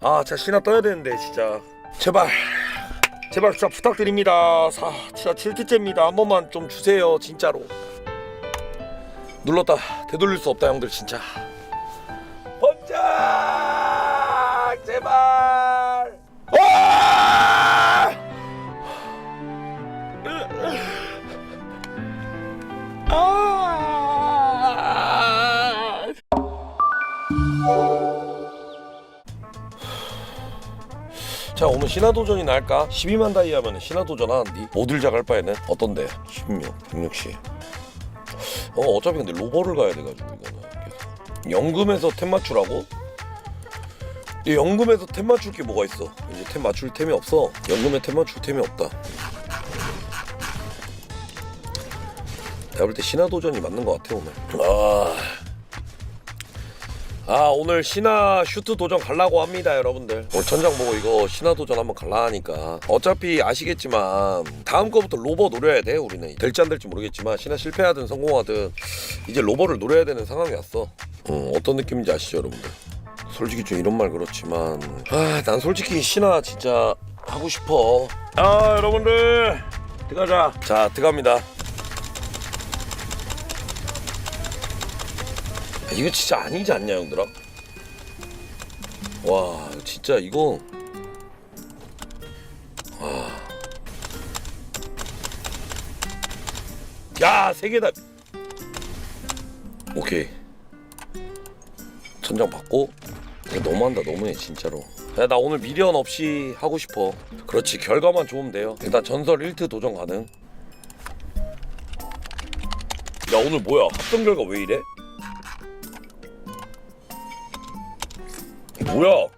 아, 자 신화 떠야 되는데 진짜 제발 제발 진짜 부탁드립니다. 사 진짜 7티째입니다. 한 번만 좀 주세요, 진짜로. 눌렀다. 되돌릴 수 없다, 형들 진짜. 자 오늘 신화도전이 날까? 12만 다이 하면 신화도전 하는디 모듈 작할 바에는 어떤데? 16, 160 어 어차피 근데 로버를 가야 돼가지고 이거는 계속. 연금에서 템 맞추라고? 이 연금에서 템 맞출 게 뭐가 있어? 이제 템 맞출 템이 없어. 연금에 템 맞출 템이 없다. 내가 볼 때 신화도전이 맞는 것 같아 오늘. 아... 아 오늘 신화 슈트 도전 갈라고 합니다 여러분들. 오늘 천장 보고 이거 신화 도전 한번 갈라 하니까. 어차피 아시겠지만 다음 거부터 로버 노려야 돼 우리는. 될지 안 될지 모르겠지만 신화 실패하든 성공하든 이제 로버를 노려야 되는 상황이 왔어. 음, 어떤 느낌인지 아시죠 여러분들? 솔직히 좀 이런 말 그렇지만. 아 난 솔직히 신화 진짜 하고 싶어. 아 여러분들. 들어가자. 자 들어갑니다 이거 진짜 아니지 않냐 형들아? 와 진짜 이거. 와 야 세 개다. 오케이. 천장 받고. 너무한다 너무해 진짜로. 야, 나 오늘 미련 없이 하고 싶어. 그렇지 결과만 좋으면 돼요. 일단 전설 1트 도전 가능. 야 오늘 뭐야? 합성 결과 왜 이래? 뭐야? 야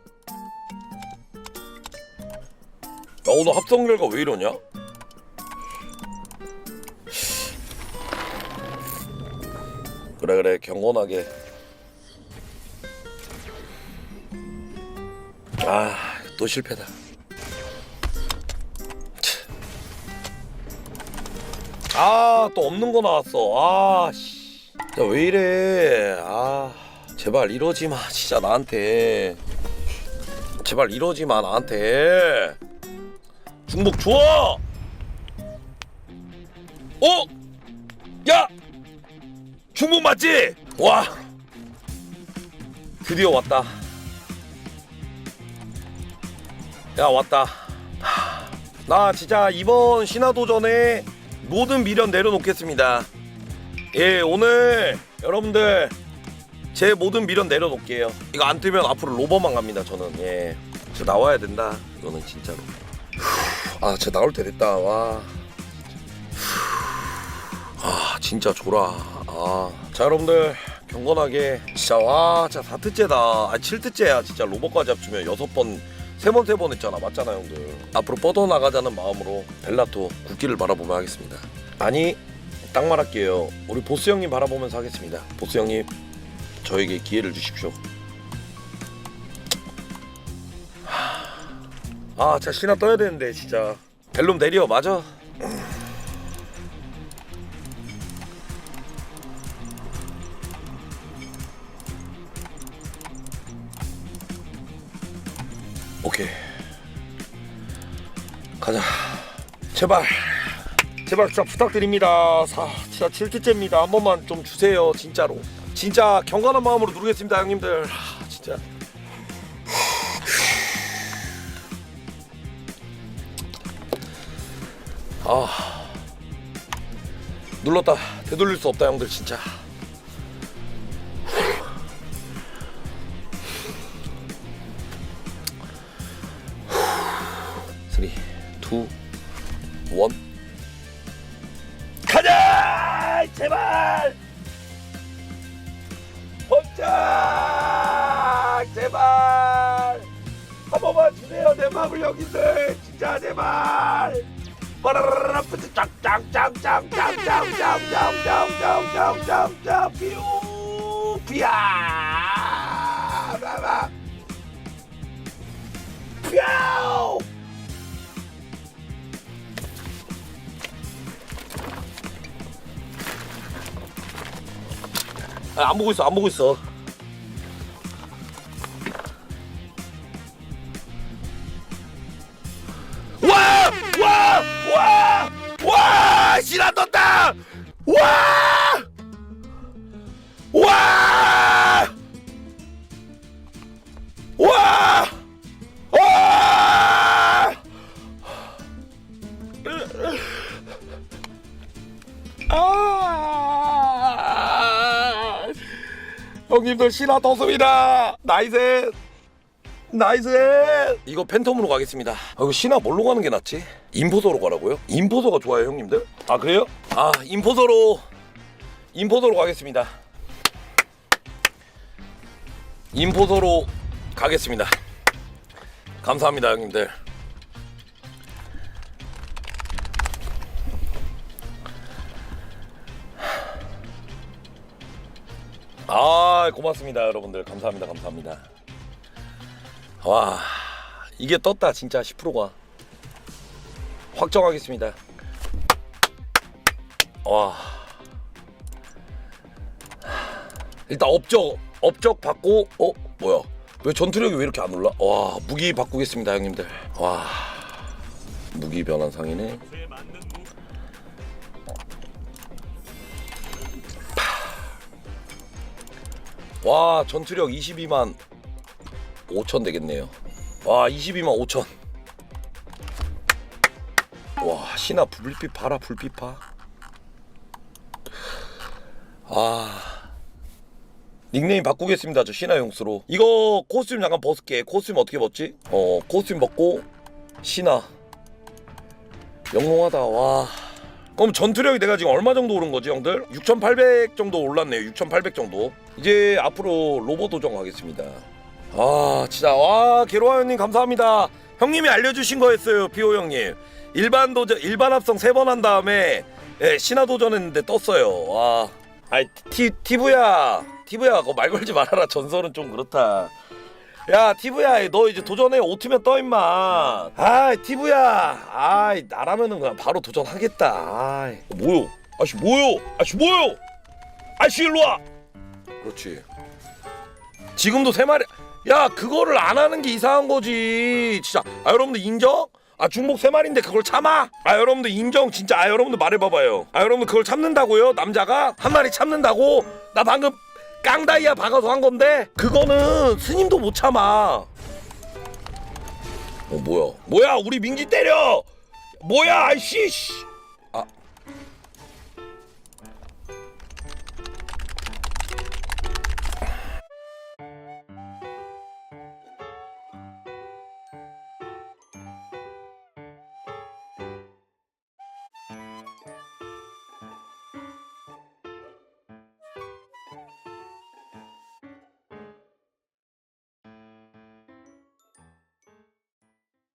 오늘 합성 결과 왜 이러냐? 그래 그래 경건하게. 아 또 실패다. 아 또 없는 거 나왔어. 아씨. 왜 이래? 아 제발 이러지 마 진짜 나한테. 제발 이러지 마 나한테. 중복 줘 어? 야! 중복 맞지? 와! 드디어 왔다. 야 왔다. 하, 나 진짜 이번 신화도전에 모든 미련 내려놓겠습니다. 예 오늘 여러분들 제 모든 미련 내려놓을게요. 이거 안 뜨면 앞으로 로버만 갑니다. 저는 예, 저 나와야 된다. 이거는 진짜로. 아, 저 나올 때 됐다. 와. 아, 진짜 졸아. 아, 자 여러분들 경건하게 진짜 와, 진짜 4트째다. 아, 7트째야. 진짜 로버까지 합치면 여섯 번. 세 번 세 번 했잖아 맞잖아 형들 앞으로 뻗어나가자는 마음으로 벨라토 국기를 바라보며 하겠습니다 아니 딱 말할게요 우리 보스 형님 바라보면서 하겠습니다 보스 형님 저에게 기회를 주십시오. 아, 진짜 신화 떠야 되는데 진짜. 벨룸 내려 맞아. 오케이. 가자. 제발. 제발 진짜 부탁드립니다. 사, 진짜 7티째입니다. 한 번만 좀 주세요. 진짜로. 진짜 경건한 마음으로 누르겠습니다 형님들. 하, 진짜. 아. 눌렀다. 되돌릴 수 없다 형들 진짜. 쓰리 투원. 가자! 제발 주세요 내 마음을 여기들 진짜 제발 빠라라라 짱짱짱짱짱짱짱짱짱짱짱짱 삐우 삐야 바바 삐우 아, 안 보고 있어 안 보고 있어 형님들 신화 떴습니다. 나이스. 나이스. 이거 팬텀으로 가겠습니다. 아, 이거 신화 뭘로 가는 게 낫지? 인포서로 가라고요? 인포서가 좋아요, 형님들? 아 그래요? 아 인포서로 인포서로 가겠습니다. 인포서로 가겠습니다. 감사합니다, 형님들. 아 고맙습니다 여러분들. 감사합니다 감사합니다. 와 이게 떴다 진짜 10%가. 확정하겠습니다. 와. 일단 업적 업적 받고 어 뭐야? 왜 전투력이 왜 이렇게 안 올라? 와 무기 바꾸겠습니다 형님들. 와. 무기 변환 상이네 와 전투력 22만 5천 되겠네요. 와 22만 5천. 와 신화 불빛 봐라 불빛 봐아 닉네임 바꾸겠습니다 저 신화 용수로. 이거 코스튬 잠깐 벗을게. 코스튬 어떻게 벗지? 어 코스튬 벗고 신화 영롱하다 와. 그럼 전투력이 내가 지금 얼마 정도 오른 거지 형들? 6,800 정도 올랐네요 6,800 정도 이제 앞으로 로봇 도전 가겠습니다. 아 진짜. 와 게로아 형님. 감사합니다. 형님이 알려주신 거였어요 피오 형님. 일반 도전 일반 합성 세 번 한 다음에 예, 신화 도전했는데 떴어요. 와. 아이 티 티브야. 티브야 그거 말 걸지 말아라. 전설은 좀 그렇다. 야 티브야 너 이제 도전해. 오트면 떠 임마. 아이 티브야. 아이 나라면은 그냥 바로 도전하겠다. 아이. 뭐요? 아씨 뭐요? 아씨 뭐요? 아씨 일로 와 그렇지. 지금도 세 마리. 야 그거를 안 하는 게 이상한 거지. 진짜. 아 여러분들 인정? 아 중복 세 마리인데 그걸 참아? 아 여러분들 인정. 진짜. 아 여러분들 말해봐봐요. 아 여러분들 그걸 참는다고요? 남자가? 한 마리 참는다고? 나 방금 깡다이아 박아서 한 건데? 그거는 스님도 못 참아. 어 뭐야? 뭐야? 우리 민기 때려! 뭐야? 아이씨 씨.